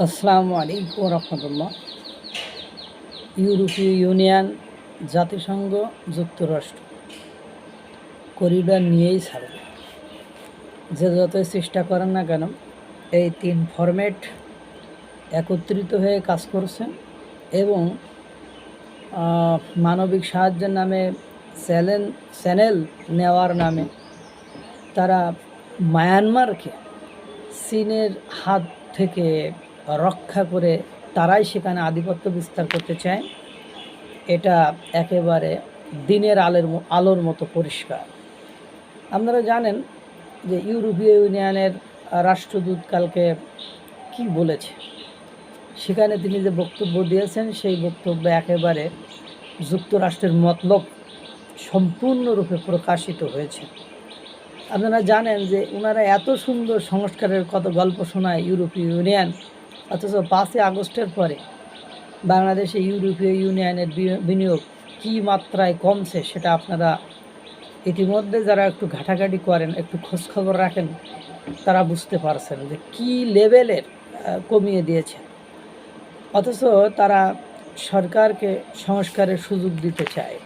আসসালামু আলাইকুম রহমতুল্লাহ। ইউরোপীয় ইউনিয়ন, জাতিসংঘ, যুক্তরাষ্ট্র। করিডর নিয়েই ছাড়বে যে যতই চেষ্টা করেন না কেন, এই তিন ফরম্যাট একত্রিত হয়ে কাজ করছে এবং মানবিক সাহায্যের নামে চ্যানেল চ্যানেল নেওয়ার নামে তারা মায়ানমারকে চীনের হাত থেকে রক্ষা করে তারাই সেখানে আধিপত্য বিস্তার করতে চায়, এটা একেবারে দিনের আলোর আলোর মতো পরিষ্কার। আপনারা জানেন যে ইউরোপীয় ইউনিয়নের রাষ্ট্রদূত কালকে কি বলেছে? সেখানে তিনি যে বক্তব্য দিয়েছেন, সেই বক্তব্য একেবারে যুক্তরাষ্ট্রের মতলব সম্পূর্ণরূপে প্রকাশিত হয়েছে। আপনারা জানেন যে ওনারা এত সুন্দর সংস্কারের কত গল্প শোনায় ইউরোপীয় ইউনিয়ন অথচ পাঁচই আগস্টের পরে বাংলাদেশে ইউরোপীয় ইউনিয়নের বিনিয়োগ কী মাত্রায় কমছে সেটা আপনারা ইতিমধ্যে যারা একটু ঘাটাঘাটি করেন, একটু খোঁজখবর রাখেন, তারা বুঝতে পারছেন যে কী লেভেলের কমিয়ে দিয়েছে। অথচ তারা সরকারকে সংস্কারের সুযোগ দিতে চায়।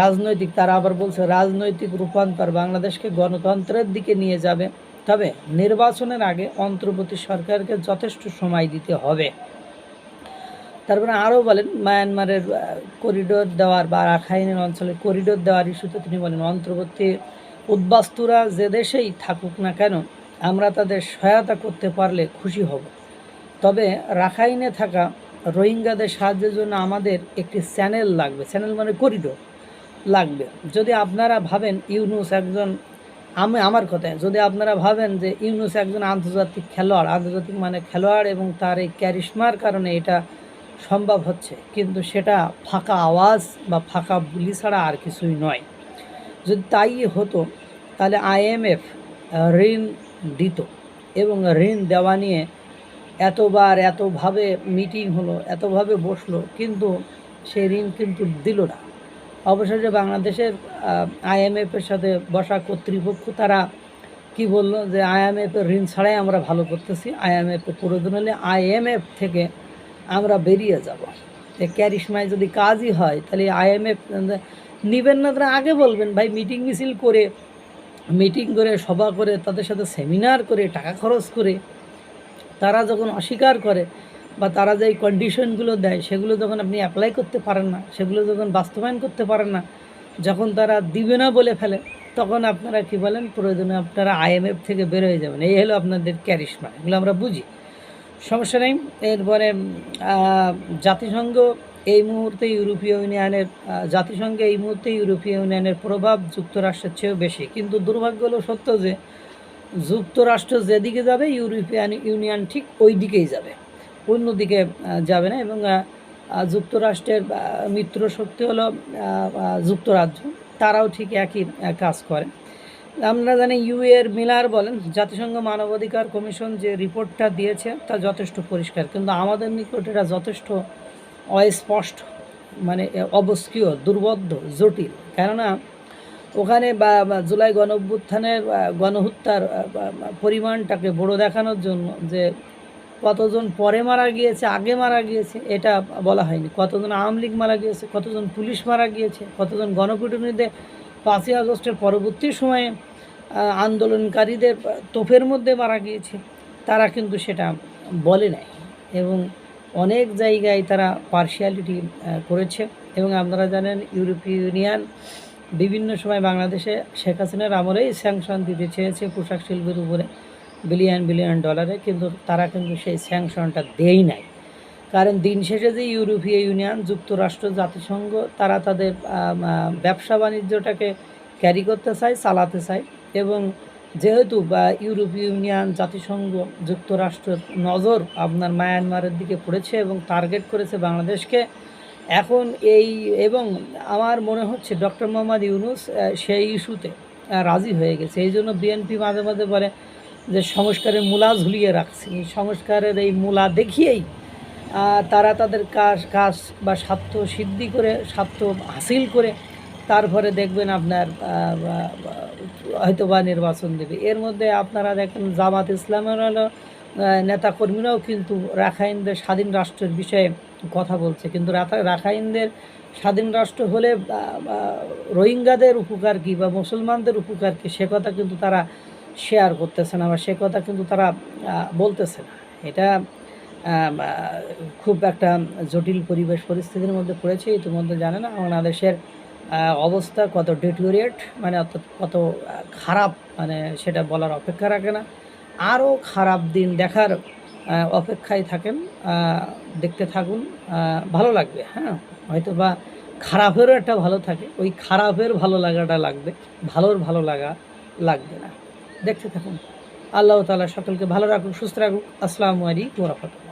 রাজনৈতিক, তারা আবার বলছে, রাজনৈতিক রূপান্তর বাংলাদেশকে গণতন্ত্রের দিকে নিয়ে যাবে। তবে নির্বাচনের আগে অন্তর্বর্তী সরকারকে যথেষ্ট সময় দিতে হবে। তারপরে আরও বলেন, মায়ানমারের করিডোর দেওয়ার বা রাখাইনের অঞ্চলে করিডোর দেওয়ার ইস্যুতে তিনি বলেন, অন্তর্বর্তী উদ্বাস্তুরা যে দেশেই থাকুক না কেন, আমরা তাদের সহায়তা করতে পারলে খুশি হব। তবে রাখাইনে থাকা রোহিঙ্গাদের সাহায্যের জন্য আমাদের একটি চ্যানেল লাগবে। চ্যানেল মানে করিডোর লাগবে। যদি আপনারা ভাবেন ইউনুস একজন আমি আমার কথায়, যদি আপনারা ভাবেন যে ইউনুস একজন আন্তর্জাতিক খেলোয়াড়, আন্তর্জাতিক মানে খেলোয়াড় এবং তার এই ক্যারিশমার কারণে এটা সম্ভব হচ্ছে, কিন্তু সেটা ফাঁকা আওয়াজ বা ফাঁকা বুলি ছাড়া আর কিছুই নয়। যদি তাই হতো, তাহলে আইএমএফ ঋণ দিত এবং ঋণ দেওয়া নিয়ে এতবার এতভাবে মিটিং হলো, এতভাবে বসল, কিন্তু সেই ঋণ কিন্তু দিল না। অবশেষে বাংলাদেশের আইএমএফের সাথে বসা কর্তৃপক্ষ, তারা কি বলল যে আইএমএফের ঋণ ছাড়াই আমরা ভালো করতেছি। আইএমএফের প্রয়োজন হলে আইএমএফ থেকে আমরা বেরিয়ে যাব। ক্যারিশমায় যদি কাজই হয়, তাহলে আইএমএফ নিবেন না তারা আগে বলবেন, ভাই, মিটিং মিছিল করে, মিটিং করে, সভা করে, তাদের সাথে সেমিনার করে, টাকা খরচ করে, তারা যখন অস্বীকার করে বা তারা যে কন্ডিশনগুলো দেয়, সেগুলো যখন আপনি অ্যাপ্লাই করতে পারেন না, সেগুলো যখন বাস্তবায়ন করতে পারেন না, যখন তারা দিবে না বলে ফেলে, তখন আপনারা কি বলেন, প্রয়োজনে আপনারা আইএমএফ থেকে বের হয়ে যাবেন। এই হলো আপনাদের ক্যারিশমা এগুলো আমরা বুঝি। সমস্যা নেই, এরপরে জাতিসংঘ এই মুহূর্তে ইউরোপীয় ইউনিয়নের জাতিসংঘে এই মুহূর্তে ইউরোপীয় ইউনিয়নের প্রভাব যুক্তরাষ্ট্রের চেয়েও বেশি। কিন্তু দুর্ভাগ্য হলো সত্য যে, যুক্তরাষ্ট্র যেদিকে যাবে ইউরোপিয়ান ইউনিয়ন ঠিক ওই দিকেই যাবে। অন্যদিকে আহ, যাবে না এবং যুক্তরাষ্ট্রের মিত্র শক্তি হলো যুক্তরাজ্য। তারাও ঠিক একই কাজ করে। আমরা জানি ইউএর মিলার বলেন জাতিসংঘ মানবাধিকার কমিশন যে রিপোর্টটা দিয়েছে তা যথেষ্ট পরিষ্কার। কিন্তু আমাদের নিকট এটা যথেষ্ট অস্পষ্ট মানে অবস্কিয় দুর্বদ্ধ জটিল। কেননা ওখানে বা জুলাই গণ অভ্যুত্থানের গণহত্যার পরিমাণটাকে বড় দেখানোর জন্য যে কতজন পরে মারা গিয়েছে, আগে মারা গিয়েছে, এটা বলা হয়নি। কতজন আওয়ামী লীগ মারা গিয়েছে, কতজন পুলিশ মারা গিয়েছে, কতজন গণপিটুনিতে পাঁচই আগস্টের পরবর্তী সময়ে আন্দোলনকারীদের তোপের মধ্যে মারা গিয়েছে, তারা কিন্তু সেটা বলে নাই। এবং অনেক জায়গায় তারা পার্শিয়ালিটি করেছে। এবং আপনারা জানেন ইউরোপীয় ইউনিয়ন বিভিন্ন সময় বাংলাদেশে শেখ হাসিনার আমলেই স্যাংশন দিতে চেয়েছে পোশাক শিল্পের উপরে। বিলিয়ন বিলিয়ন ডলারে, কিন্তু তারা কিন্তু সেই স্যাংশনটা দেই নাই। কারণ দিন শেষে যে ইউরোপীয় ইউনিয়ন, যুক্তরাষ্ট্র, জাতিসংঘ, তারা তাদের ব্যবসা বাণিজ্যটাকে ক্যারি করতে চায়, চালাতে চায় এবং যেহেতু ইউরোপীয় ইউনিয়ন, জাতিসংঘ যুক্তরাষ্ট্রের নজর আপনার মায়ানমারের দিকে পড়েছে এবং টার্গেট করেছে বাংলাদেশকে, এখন এই, এবং আমার মনে হচ্ছে ডক্টর মোহাম্মদ ইউনুস সেই ইস্যুতে রাজি হয়ে গেছে। এই জন্য বিএনপি মাঝে মাঝে বলে যে সংস্কারের মূলা ঝুলিয়ে রাখছে। সংস্কারের এই মূলা দেখিয়েই তারা তাদের কাজ কাজ বা স্বার্থ সিদ্ধি করে, স্বার্থ হাসিল করে তারপরে দেখবেন আপনার হয়তো বা নির্বাচন দেবে। এর মধ্যে আপনারা দেখেন জামাত ইসলামের হলো নেতাকর্মীরাও কিন্তু রাখাইনদের স্বাধীন রাষ্ট্রের বিষয়ে কথা বলছে। কিন্তু রাখা- রাখাইনদের স্বাধীন রাষ্ট্র হলে রোহিঙ্গাদের উপকার কী বা মুসলমানদের উপকার কী, সে কথা কিন্তু তারা শেয়ার করতেছে না বা সে কথা কিন্তু তারা বলতেছে না। এটা খুব একটা জটিল পরিবেশ পরিস্থিতির মধ্যে পড়েছে, ইতিমধ্যে জানে না। বাংলাদেশের অবস্থা কত ডেটোরিয়েট মানে কত খারাপ মানে সেটা বলার অপেক্ষা রাখে না। আরও খারাপ দিন দেখার অপেক্ষায় থাকেন দেখতে থাকুন ভালো লাগবে হ্যাঁ? হয়তো বা খারাপেরও একটা ভালো থাকে, ওই খারাপের ভালো লাগাটা লাগবে, ভালোর ভালো লাগা লাগবে না। দেখতে থাকুন। আল্লাহ তালা সকলকে ভালো রাখুক সুস্থ রাখুক। আসসালামু আলাইকুম রহমতুল্লাহ।